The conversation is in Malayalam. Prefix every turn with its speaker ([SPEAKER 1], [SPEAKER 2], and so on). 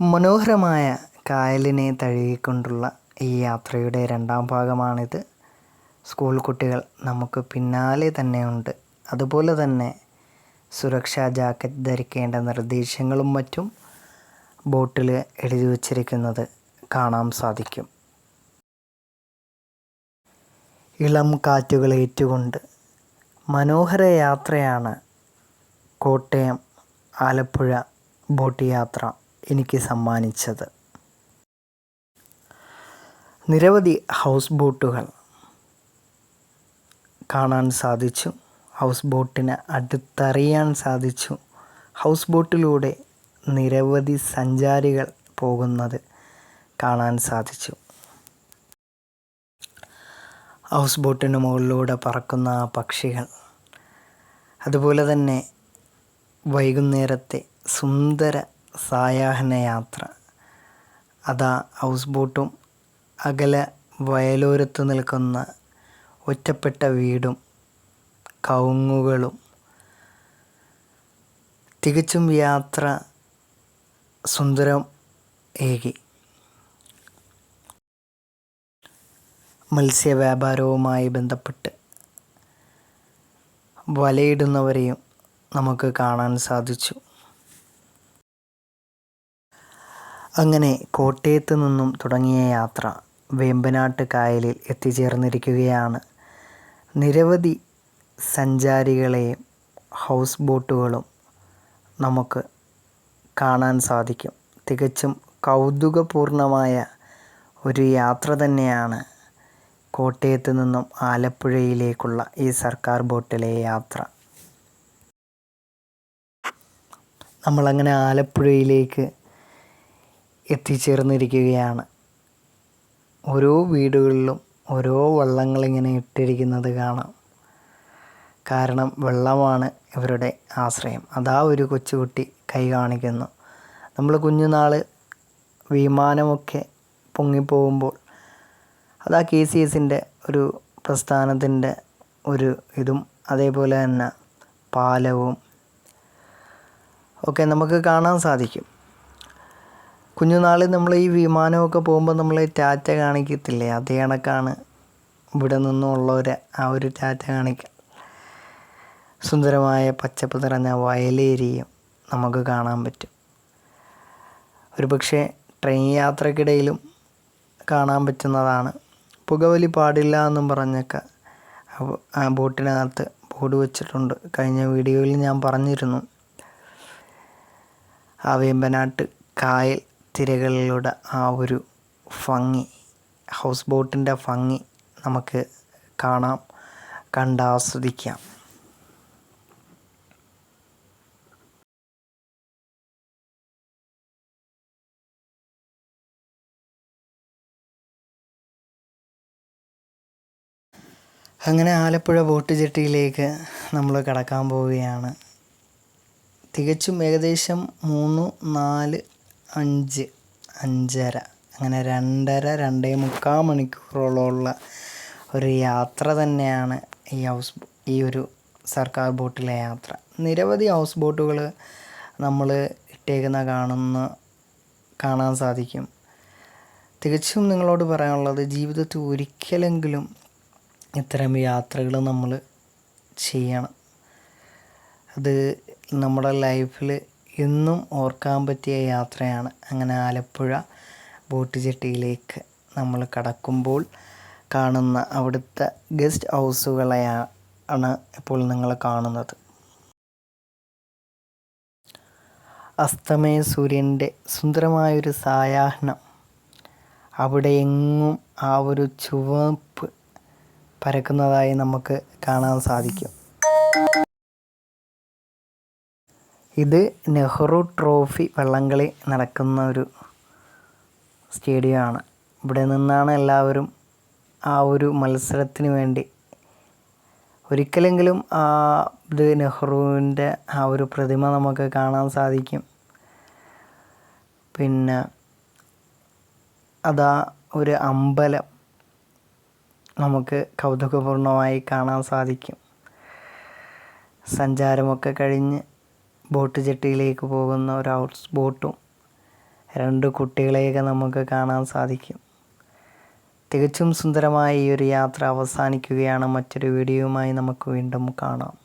[SPEAKER 1] മനോഹരമായ കായലിനെ തഴുകിക്കൊണ്ടുള്ള ഈ യാത്രയുടെ രണ്ടാം ഭാഗമാണിത്. സ്കൂൾ കുട്ടികൾ നമുക്ക് പിന്നാലെ തന്നെയുണ്ട് അതുപോലെ തന്നെ സുരക്ഷാ ജാക്കറ്റ് ധരിക്കേണ്ട നിർദ്ദേശങ്ങളും മറ്റും ബോട്ടിൽ എഴുതി വച്ചിരിക്കുന്നത് കാണാൻ സാധിക്കും. ഇളം കാറ്റുകൾ ഏറ്റുകൊണ്ട് മനോഹര യാത്രയാണ് കോട്ടയം ആലപ്പുഴ ബോട്ട് യാത്ര. എനിക്ക് സമ്മാനിച്ചത്. നിരവധി ഹൗസ് ബോട്ടുകൾ കാണാൻ സാധിച്ചു. ഹൗസ് ബോട്ടിന് അടുത്തറിയാൻ സാധിച്ചു. ഹൗസ് ബോട്ടിലൂടെ നിരവധി സഞ്ചാരികൾ പോകുന്നത് കാണാൻ സാധിച്ചു. ഹൗസ് ബോട്ടിന് മുകളിലൂടെ പറക്കുന്ന പക്ഷികൾ അതുപോലെ തന്നെ വൈകുന്നേരത്തെ സുന്ദര സായാഹ്ന യാത്ര. അതാ ഹൗസ് ബോട്ടും അകലെ വയലോരത്ത് നിൽക്കുന്ന ഒറ്റപ്പെട്ട വീടും കവുങ്ങുകളും. തികച്ചും യാത്ര സുന്ദരം ഏകി. മത്സ്യവ്യാപാരവുമായി ബന്ധപ്പെട്ട് വലയിടുന്നവരെയും നമുക്ക് കാണാൻ സാധിച്ചു. അങ്ങനെ കോട്ടയത്ത് നിന്നും തുടങ്ങിയ യാത്ര വേമ്പനാട്ട് കായലിൽ എത്തിച്ചേർന്നിരിക്കുകയാണ്. നിരവധി സഞ്ചാരികളെയും ഹൗസ് ബോട്ടുകളും നമുക്ക് കാണാൻ സാധിക്കും. തികച്ചും കൗതുകപൂർണമായ ഒരു യാത്ര തന്നെയാണ് കോട്ടയത്ത് നിന്നും ആലപ്പുഴയിലേക്കുള്ള ഈ സർക്കാർ ബോട്ടിലെ യാത്ര. നമ്മളങ്ങനെ ആലപ്പുഴയിലേക്ക് എത്തിച്ചേർന്നിരിക്കുകയാണ്. ഓരോ വീടുകളിലും ഓരോ വള്ളങ്ങളിങ്ങനെ ഇട്ടിരിക്കുന്നത് കാണാം. കാരണം വെള്ളമാണ് ഇവരുടെ ആശ്രയം. അതാ ഒരു കൊച്ചുകുട്ടി കൈ കാണിക്കുന്നു. നമ്മൾ കുഞ്ഞുനാൾ വിമാനമൊക്കെ പൊങ്ങിപ്പോകുമ്പോൾ അതാ കെ സി എസിന്റെ ഒരു പ്രസ്ഥാനത്തിന്റെ ഒരു ഇതും അതേപോലെ തന്നെ പാലവും ഒക്കെ നമുക്ക് കാണാൻ സാധിക്കും. കുഞ്ഞുനാളിൽ നമ്മൾ ഈ വിമാനമൊക്കെ പോകുമ്പോൾ നമ്മൾ ടാറ്റ കാണിക്കത്തില്ലേ? അതേ കണക്കാണ് ഇവിടെ നിന്നുള്ളവർ ആ ഒരു ടാറ്റ കാണിക്ക സുന്ദരമായ പച്ചപ്പ് നിറഞ്ഞ വയലേരിയും നമുക്ക് കാണാൻ പറ്റും. ഒരു പക്ഷേ ട്രെയിൻ യാത്രക്കിടയിലും കാണാൻ പറ്റുന്നതാണ്. പുകവലി പാടില്ല എന്നും പറഞ്ഞൊക്കെ ആ ബോട്ടിനകത്ത് ബോർഡ് വെച്ചിട്ടുണ്ട്. കഴിഞ്ഞ വീഡിയോയിൽ ഞാൻ പറഞ്ഞിരുന്നു. ആ വേമ്പനാട്ട് കായൽ തിരകളിലൂടെ ആ ഒരു ഭംഗി ഹൗസ് ബോട്ടിന്റെ ഭംഗി നമുക്ക് കാണാം കണ്ടാസ്വദിക്കാം. അങ്ങനെ ആലപ്പുഴ ബോട്ട് ജെട്ടിയിലേക്ക് നമ്മൾ കടക്കാൻ പോവുകയാണ്. തികച്ചും ഏകദേശം മൂന്ന് നാല് അഞ്ച് അഞ്ചര അങ്ങനെ രണ്ടര രണ്ടേ മുക്കാൽ മണിക്കൂറോളമുള്ള ഒരു യാത്ര തന്നെയാണ് ഈ ഹൗസ് ഈ ഒരു സർക്കാർ ബോട്ടിലെ യാത്ര. നിരവധി ഹൗസ് ബോട്ടുകൾ നമ്മൾ ഇട്ടേക്കുന്ന കാണുന്ന കാണാൻ സാധിക്കും. തികച്ചും നിങ്ങളോട് പറയാനുള്ളത് ജീവിതത്തിൽ ഒരിക്കലെങ്കിലും ഇത്തരം യാത്രകൾ നമ്മൾ ചെയ്യണം. അത് നമ്മുടെ ലൈഫിൽ എന്നും ഓർക്കാൻ പറ്റിയ യാത്രയാണ്. അങ്ങനെ ആലപ്പുഴ ബോട്ട് ജെട്ടിയിലേക്ക് നമ്മൾ കടക്കുമ്പോൾ കാണുന്ന അവിടുത്തെ ഗസ്റ്റ് ഹൗസുകളെയാണ് ഇപ്പോൾ നിങ്ങൾ കാണുന്നത്. അസ്തമയ സൂര്യന്റെ സുന്ദരമായൊരു സായാഹ്നം. അവിടെ എങ്ങും ആ ഒരു ചുവപ്പ് പരക്കുന്നതായി നമുക്ക് കാണാൻ സാധിക്കും. ഇത് നെഹ്റു ട്രോഫി വള്ളംകളി നടക്കുന്ന ഒരു സ്റ്റേഡിയമാണ്. ഇവിടെ നിന്നാണ് എല്ലാവരും ആ ഒരു മത്സരത്തിന് വേണ്ടി ഒരിക്കലെങ്കിലും ആ ഇത് നെഹ്റുവിന്റെ ആ ഒരു പ്രതിമ നമുക്ക് കാണാൻ സാധിക്കും. പിന്നെ അതാ ഒരു അമ്പലം നമുക്ക് കൗതുകപൂർണമായി കാണാൻ സാധിക്കും. സഞ്ചാരമൊക്കെ കഴിഞ്ഞ് ബോട്ട് ജെട്ടിയിലേക്ക് പോകുന്ന ഒരു ഹൗസ് ബോട്ടും രണ്ട് കുട്ടികളെയൊക്കെ നമുക്ക് കാണാൻ സാധിക്കും. തികച്ചും സുന്ദരമായ ഈ ഒരു യാത്ര അവസാനിക്കുകയാണ്. മറ്റൊരു വീഡിയോയുമായി നമുക്ക് വീണ്ടും കാണാം.